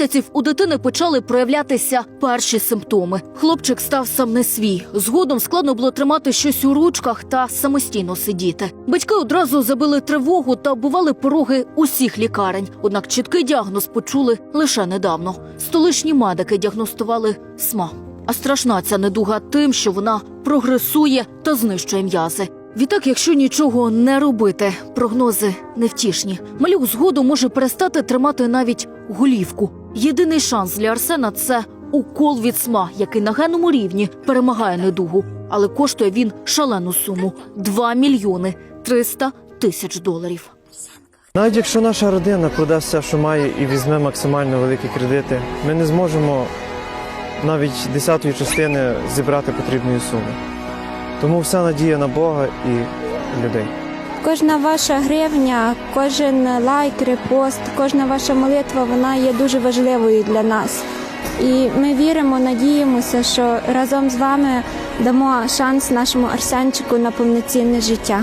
місяців у дитини почали проявлятися перші симптоми. Хлопчик став сам не свій. Згодом складно було тримати щось у ручках та самостійно сидіти. Батьки одразу забили тривогу та оббували пороги усіх лікарень. Однак чіткий діагноз почули лише недавно. Столичні медики діагностували СМА. А страшна ця недуга тим, що вона прогресує та знищує м'язи. Відтак, якщо нічого не робити, прогнози невтішні. Малюк згодом може перестати тримати навіть голівку. Єдиний шанс для Арсена це укол від СМА, який на генному рівні перемагає недугу. Але коштує він шалену суму 2 мільйони 300 тисяч доларів. Навіть якщо наша родина продасть все, що має, і візьме максимально великі кредити, ми не зможемо навіть десятої частини зібрати потрібної суми. Тому вся надія на Бога і людей. Кожна ваша гривня, кожен лайк, репост, кожна ваша молитва вона є дуже важливою для нас. І ми віримо, надіємося, що разом з вами дамо шанс нашому Арсенчику на повноцінне життя.